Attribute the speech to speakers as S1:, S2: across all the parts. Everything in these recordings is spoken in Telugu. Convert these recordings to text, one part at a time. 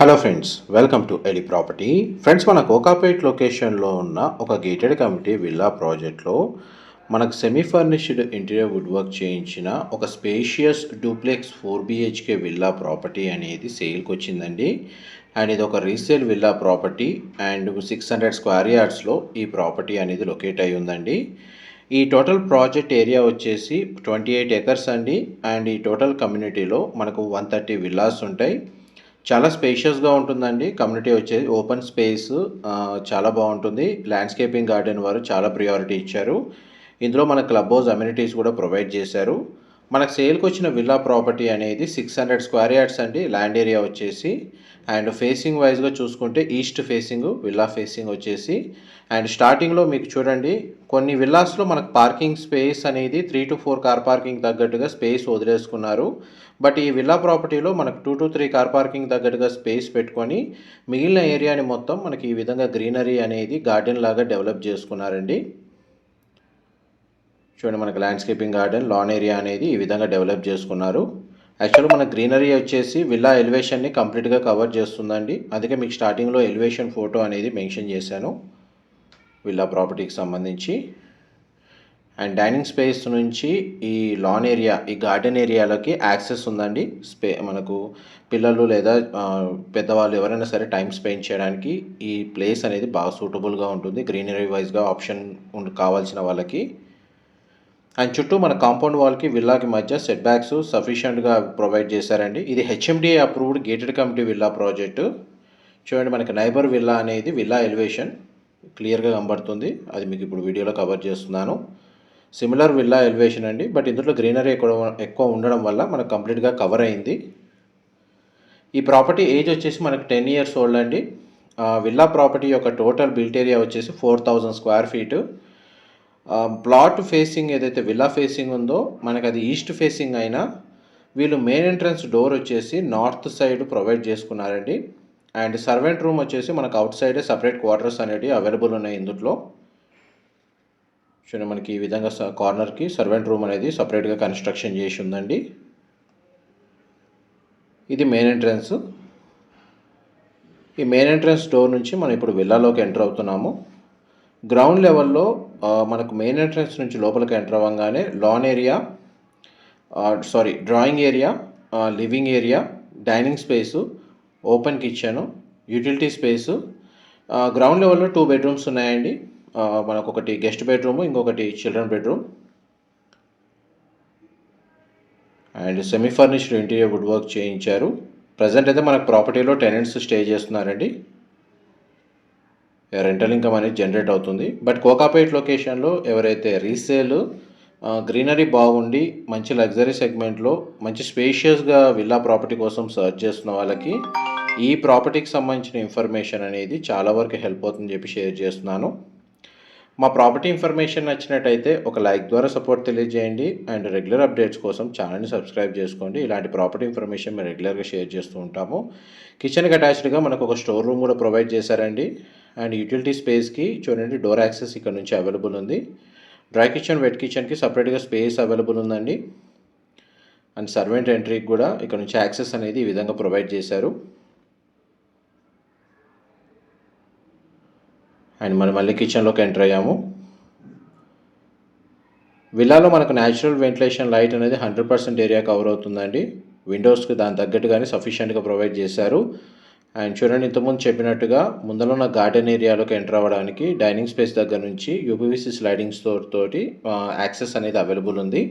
S1: Hello friends welcome to A D property friends మన కోకాపేట్ లొకేషన్లో ఉన్న ఒక గేటెడ్ కమిటీ విల్లా ప్రాజెక్ట్లో మనకు semi furnished interior wood work చేయించిన ఒక spacious duplex four BHK villa property అనేది సేల్కి వచ్చిందండి. అండ్ ఇది ఒక resale villa property and six hundred square యార్డ్స్లో ఈ ప్రాపర్టీ అనేది లొకేట్ అయి ఉందండి. ఈ టోటల్ ప్రాజెక్ట్ ఏరియా వచ్చేసి ట్వంటీ ఎయిట్ ఎకర్స్ అండి. అండ్ ఈ టోటల్ కమ్యూనిటీలో మనకు వన్ థర్టీ విల్లాస్ ఉంటాయి. చాలా స్పేషియస్గా ఉంటుందండి. కమ్యూనిటీ వచ్చేది. ఓపెన్ స్పేస్ చాలా బాగుంటుంది. ల్యాండ్స్కేపింగ్ గార్డెన్ వారు చాలా ప్రియారిటీ ఇచ్చారు. ఇందులో మన క్లబ్ హౌస్ అమ్యూనిటీస్ కూడా ప్రొవైడ్ చేశారు. మనకు సేల్కి వచ్చిన విల్లా ప్రాపర్టీ అనేది సిక్స్ హండ్రెడ్ స్క్వేర్ యార్డ్స్ అండి. ల్యాండ్ ఏరియా వచ్చేసి. అండ్ ఫేసింగ్ వైజ్గా చూసుకుంటే ఈస్ట్ ఫేసింగ్ విల్లా ఫేసింగ్ వచ్చేసి. అండ్ స్టార్టింగ్లో మీకు చూడండి కొన్ని విల్లాస్లో మనకు పార్కింగ్ స్పేస్ అనేది three to four car parking తగ్గట్టుగా స్పేస్ వదిలేసుకున్నారు. బట్ ఈ విల్లా ప్రాపర్టీలో మనకు two to three car parking తగ్గట్టుగా స్పేస్ పెట్టుకొని మిగిలిన ఏరియాని మొత్తం మనకి ఈ విధంగా గ్రీనరీ అనేది గార్డెన్ లాగా డెవలప్ చేసుకున్నారండి. చూడండి మనకి ల్యాండ్స్కేపింగ్ గార్డెన్ లాన్ ఏరియా అనేది ఈ విధంగా డెవలప్ చేసుకున్నారు. యాక్చువల్గా మన గ్రీనరీ వచ్చేసి విల్లా ఎలివేషన్ని కంప్లీట్గా కవర్ చేస్తుందండి. అందుకే మీకు స్టార్టింగ్లో ఎలివేషన్ ఫోటో అనేది మెన్షన్ చేశాను విల్లా ప్రాపర్టీకి సంబంధించి. అండ్ డైనింగ్ స్పేస్ నుంచి ఈ లాన్ ఏరియా ఈ గార్డెన్ ఏరియాలోకి యాక్సెస్ ఉందండి. స్పే మనకు పిల్లలు లేదా పెద్దవాళ్ళు ఎవరైనా సరే టైం స్పెండ్ చేయడానికి ఈ ప్లేస్ అనేది బాగా సూటబుల్గా ఉంటుంది. గ్రీనరీ వైజ్గా ఆప్షన్ కావాల్సిన వాళ్ళకి. అండ్ చుట్టూ మన కాంపౌండ్ వాల్కి విల్లాకి మధ్య సెట్ బ్యాక్స్ సఫిషియెంట్గా ప్రొవైడ్ చేశారండి. ఇది HMDA approved gated community villa project. చూడండి మనకి నైబర్ విల్లా అనేది విల్లా ఎలివేషన్. క్లియర్గా కనబడుతుంది. అది మీకు ఇప్పుడు వీడియోలో కవర్ చేస్తున్నాను. సిమిలర్ విల్లా ఎలివేషన్ అండి. బట్ ఇందులో గ్రీనరీ ఎక్కువ ఎక్కువ ఉండడం వల్ల మనకు కంప్లీట్గా కవర్ అయింది. ఈ ప్రాపర్టీ ఏజ్ వచ్చేసి మనకు టెన్ ఇయర్స్ ఓల్డ్ అండి. విల్లా ప్రాపర్టీ యొక్క టోటల్ బిల్ట్ ఏరియా వచ్చేసి four thousand square feet. Plot facing ఏదైతే విల్లా ఫేసింగ్ ఉందో మనకు అది ఈస్ట్ ఫేసింగ్ అయినా వీళ్ళు మెయిన్ ఎంట్రన్స్ డోర్ వచ్చేసి నార్త్ సైడ్ ప్రొవైడ్ చేసుకున్నారండి. అండ్ సర్వెంట్ రూమ్ వచ్చేసి మనకు అవుట్ సైడే సపరేట్ క్వార్టర్స్ అనేవి అవైలబుల్ ఉన్నాయి ఇందులో చూడండి మనకి ఈ విధంగా స- కార్నర్కి సర్వెంట్ రూమ్ అనేది సపరేట్గా కన్స్ట్రక్షన్ చేసి ఉందండి. ఇది మెయిన్ ఎంట్రన్స్ ఈ మెయిన్ ఎంట్రన్స్ డోర్ నుంచి మనం ఇప్పుడు విల్లాలోకి ఎంటర్ అవుతున్నాము. గ్రౌండ్ లెవెల్లో మనకు మెయిన్ ఎంట్రన్స్ నుంచి లోపలికి ఎంటర్ అవ్వగానే lawn area sorry drawing area living area dining space open kitchen utility space ground లెవెల్లో టూ బెడ్రూమ్స్ ఉన్నాయండి. మనకు ఒకటి గెస్ట్ బెడ్రూమ్ ఇంకొకటి children bedroom and semi furnished interior wood work చేయించారు. ప్రజెంట్ అయితే మనకు ప్రాపర్టీలో టెనెంట్స్ స్టే చేస్తున్నారండి. రెంటల్ ఇన్కమ్ అనేది జనరేట్ అవుతుంది. బట్ కోకాపేట్ లొకేషన్లో ఎవరైతే రీసేల్ గ్రీనరీ బాగుండి మంచి లగ్జరీ సెగ్మెంట్లో మంచి స్పేషియస్గా విల్లా ప్రాపర్టీ కోసం సర్చ్ చేస్తున్న వాళ్ళకి ఈ ప్రాపర్టీకి సంబంధించిన ఇన్ఫర్మేషన్ అనేది చాలా వరకు హెల్ప్ అవుతుందని చెప్పి షేర్ చేస్తున్నాను. మా ప్రాపర్టీ ఇన్ఫర్మేషన్ నచ్చినట్టయితే ఒక లైక్ ద్వారా సపోర్ట్ తెలియజేయండి అండ్ రెగ్యులర్ అప్డేట్స్ కోసం ఛానల్ని సబ్స్క్రైబ్ చేసుకోండి. ఇలాంటి ప్రాపర్టీ ఇన్ఫర్మేషన్ మేము రెగ్యులర్గా షేర్ చేస్తూ ఉంటాము. కిచెన్కి అటాచ్డ్గా మనకు ఒక స్టోర్ రూమ్ కూడా ప్రొవైడ్ చేశారండి. అండ్ యూటిలిటీ స్పేస్కి చూడండి డోర్ యాక్సెస్ ఇక్కడ నుంచి అవైలబుల్ ఉంది. డ్రై కిచెన్ వెట్ కిచెన్కి సపరేట్గా స్పేస్ అవైలబుల్ ఉందండి. అండ్ సర్వెంట్ ఎంట్రీకి కూడా ఇక్కడ నుంచి యాక్సెస్ అనేది ఈ విధంగా ప్రొవైడ్ చేశారు. అండ్ మనం మళ్ళీ కిచెన్లోకి ఎంటర్ అయ్యాము. విల్లాలో మనకు న్యాచురల్ వెంటిలేషన్ లైట్ అనేది హండ్రెడ్ పర్సెంట్ ఏరియా కవర్ అవుతుందండి. విండోస్కి దాని తగ్గట్టుగానే సఫిషియెంట్గా ప్రొవైడ్ చేశారు. అండ్ చూడండి ఇంతకుముందు చెప్పినట్టుగా ముందర ఉన్న గార్డెన్ ఏరియాలోకి ఎంటర్ అవ్వడానికి డైనింగ్ స్పేస్ దగ్గర నుంచి యూపీవీసీ స్లైడింగ్స్ తోటి యాక్సెస్ అనేది అవైలబుల్ ఉంది.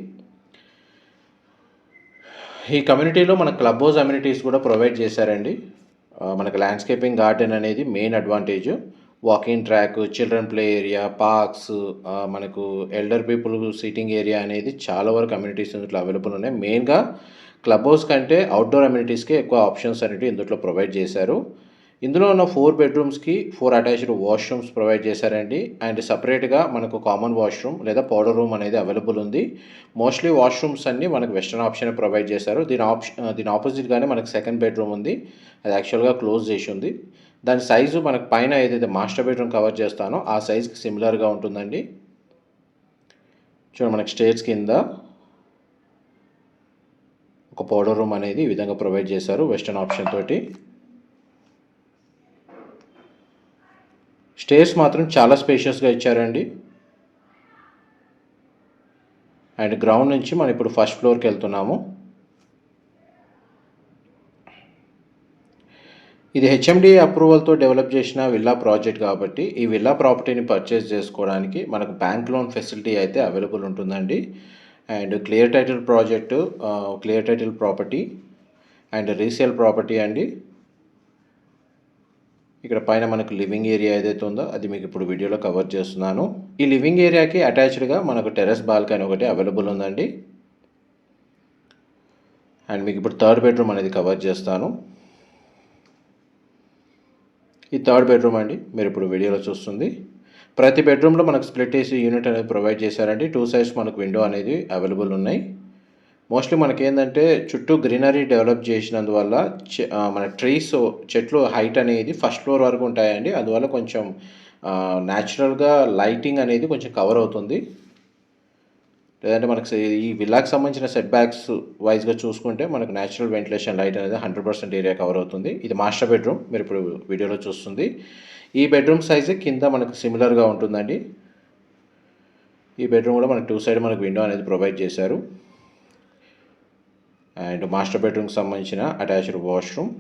S1: ఈ కమ్యూనిటీలో మన క్లబ్ హౌస్ అమ్యూనిటీస్ కూడా ప్రొవైడ్ చేశారండి. మనకు ల్యాండ్స్కేపింగ్ గార్డెన్ అనేది main advantage walking track children play area parks మనకు ఎల్డర్ పీపుల్ సీటింగ్ ఏరియా అనేది చాలా వరకు అమ్యూనిటీస్ ఇందులో అవైలబుల్ ఉన్నాయి. మెయిన్గా క్లబ్ హౌస్ కంటే అవుట్డోర్ అమ్యూనిటీస్కి ఎక్కువ ఆప్షన్స్ అనేవి ఇందులో ప్రొవైడ్ చేశారు. ఇందులో ఉన్న ఫోర్ బెడ్రూమ్స్కి ఫోర్ అటాచ్డ్ వాష్రూమ్స్ ప్రొవైడ్ చేశారండి. అండ్ సపరేట్గా మనకు కామన్ వాష్రూమ్ లేదా పౌడర్ రూమ్ అనేది అవైలబుల్ ఉంది. మోస్ట్లీ వాష్రూమ్స్ అన్నీ మనకు వెస్టర్న్ ఆప్షన్ ప్రొవైడ్ చేశారు. దీని ఆప్షన్ దీని ఆపోజిట్గానే మనకు సెకండ్ బెడ్రూమ్ ఉంది. అది యాక్చువల్గా క్లోజ్ చేసి ఉంది. దాని సైజు మనకు పైన ఏదైతే మాస్టర్ బెడ్రూమ్ కవర్ చేస్తానో ఆ సైజుకి సిమిలర్గా ఉంటుందండి. చూడండి మనకి స్టేజ్ కింద ఒక పౌడర్ రూమ్ అనేది ఈ విధంగా ప్రొవైడ్ చేశారు వెస్టర్న్ ఆప్షన్ తోటి. స్టేర్స్ మాత్రం చాలా స్పేషియస్గా ఇచ్చారండి. అండ్ గ్రౌండ్ నుంచి మనం ఇప్పుడు ఫస్ట్ ఫ్లోర్కి వెళ్తున్నాము. ఇది హెచ్ఎండి అప్రూవల్తో డెవలప్ చేసిన విల్లా ప్రాజెక్ట్ కాబట్టి ఈ విల్లా ప్రాపర్టీని పర్చేస్ చేసుకోవడానికి మనకు బ్యాంక్ లోన్ ఫెసిలిటీ అయితే అవైలబుల్ ఉంటుందండి. And clear title project clear title property and resale property అండి. ఇక్కడ పైన మనకు లివింగ్ ఏరియా ఏదైతే ఉందో అది మీకు ఇప్పుడు వీడియోలో కవర్ చేస్తున్నాను. ఈ లివింగ్ ఏరియాకి అటాచ్డ్గా మనకు టెర్రస్ బాల్కనీ ఒకటి అవైలబుల్ ఉందండి. అండ్ మీకు ఇప్పుడు థర్డ్ బెడ్రూమ్ అనేది కవర్ చేస్తాను. ఈ థర్డ్ బెడ్రూమ్ అండి. మీరు ఇప్పుడు వీడియోలో చూస్తుంది. ప్రతి బెడ్రూమ్లో మనకు స్ప్లిట్ ఏసీ యూనిట్ అనేది ప్రొవైడ్ చేశారండి. టూ సైడ్స్ మనకు విండో అనేది అవైలబుల్ ఉన్నాయి. మోస్ట్లీ మనకి ఏంటంటే చుట్టూ గ్రీనరీ డెవలప్ చేసినందువల్ల మన ట్రీస్ చెట్లు హైట్ అనేది ఫస్ట్ ఫ్లోర్ వరకు ఉంటాయండి. అందువల్ల కొంచెం న్యాచురల్గా లైటింగ్ అనేది కొంచెం కవర్ అవుతుంది. లేదంటే మనకు ఈ విల్లాకి సంబంధించిన సెట్ బ్యాక్స్ వైజ్గా చూసుకుంటే మనకు న్యాచురల్ వెంటిలేషన్ లైట్ అనేది హండ్రెడ్ పర్సెంట్ ఏరియా కవర్ అవుతుంది. ఇది మాస్టర్ బెడ్రూమ్ మీరు ఇప్పుడు వీడియోలో చూస్తుంది. ఈ బెడ్రూమ్ సైజు కింద మనకు సిమిలర్గా ఉంటుందండి. ఈ బెడ్రూమ్ కూడా మనకు టూ సైడ్ మనకు విండో అనేది ప్రొవైడ్ చేశారు. అండ్ మాస్టర్ బెడ్రూమ్కి సంబంధించిన అటాచ్డ్ వాష్రూమ్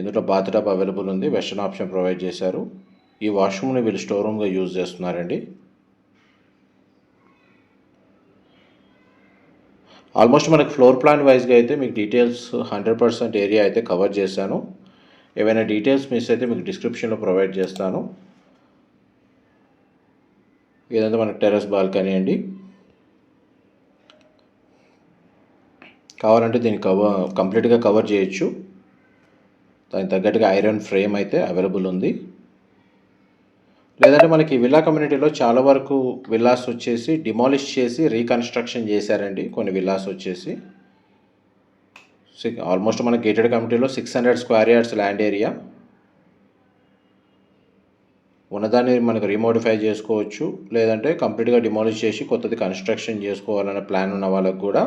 S1: ఇందులో బాత్ టబ్ అవైలబుల్ ఉంది వెస్టర్న్ ఆప్షన్ ప్రొవైడ్ చేశారు. ఈ వాష్రూమ్ని వీళ్ళు స్టోర్ రూమ్గా యూజ్ చేస్తున్నారండి. ఆల్మోస్ట్ మనకి ఫ్లోర్ ప్లాన్ వైజ్గా అయితే మీకు డీటెయిల్స్ హండ్రెడ్ పర్సెంట్ ఏరియా అయితే కవర్ చేశాను. ఏవైనా డీటెయిల్స్ మిస్ అయితే మీకు డిస్క్రిప్షన్లో ప్రొవైడ్ చేస్తాను. ఇదంతా మనకు టెర్రస్ బాల్కనీ అండి. కావాలంటే దీన్ని కవర్ కంప్లీట్గా కవర్ చేయొచ్చు. దానికి తగ్గట్టుగా ఐరన్ ఫ్రేమ్ అయితే అవైలబుల్ ఉంది. లేదంటే మనకి విల్లా కమ్యూనిటీలో చాలా వరకు విల్లాస్ వచ్చేసి డిమాలిష్ చేసి రీకన్స్ట్రక్షన్ చేశారండి కొన్ని విల్లాస్ వచ్చేసి. ఆల్మోస్ట్ మన గేటెడ్ కమ్యూనిటీలో six hundred square yards land area ఉన్నదాన్ని మనకు రీమోడిఫై చేసుకోవచ్చు లేదంటే కంప్లీట్గా డిమాలిష్ చేసి కొత్తది కన్స్ట్రక్షన్ చేసుకోవాలనే ప్లాన్ ఉన్న వాళ్ళకు కూడా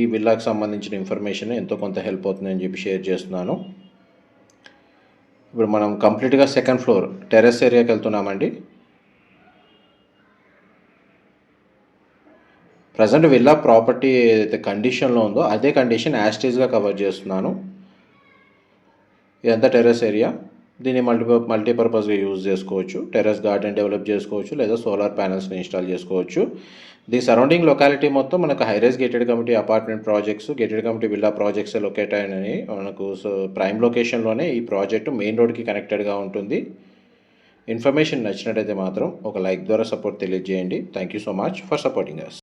S1: ఈ విల్లాకి సంబంధించిన ఇన్ఫర్మేషన్ ఎంతో కొంత హెల్ప్ అవుతుందని చెప్పి షేర్ చేస్తున్నాను. ఇప్పుడు మనం కంప్లీట్గా సెకండ్ ఫ్లోర్ టెర్రస్ ఏరియాకి వెళ్తున్నామండి. ప్రజెంట్ విల్లా ప్రాపర్టీ ఏదైతే కండిషన్లో ఉందో అదే కండిషన్ యాస్టేజ్గా కవర్ చేస్తున్నాను. ఇదంతా టెర్రస్ ఏరియా దీన్ని మల్టీ మల్టీపర్పస్గా యూజ్ చేసుకోవచ్చు. టెర్రస్ గార్డెన్ డెవలప్ చేసుకోవచ్చు లేదా సోలార్ ప్యానల్స్ని ఇన్స్టాల్ చేసుకోవచ్చు. దీని సరౌండింగ్ లొకాలిటీ మొత్తం మనకు highrise gated committee apartment projects gated committee villa projects locate అయినవి మనకు సో ప్రైమ్ లొకేషన్లోనే ఈ ప్రాజెక్టు మెయిన్ రోడ్కి కనెక్టెడ్గా ఉంటుంది. ఇన్ఫర్మేషన్ నచ్చినట్టయితే మాత్రం ఒక లైక్ ద్వారా సపోర్ట్ తెలియజేయండి. Thank you so much for supporting us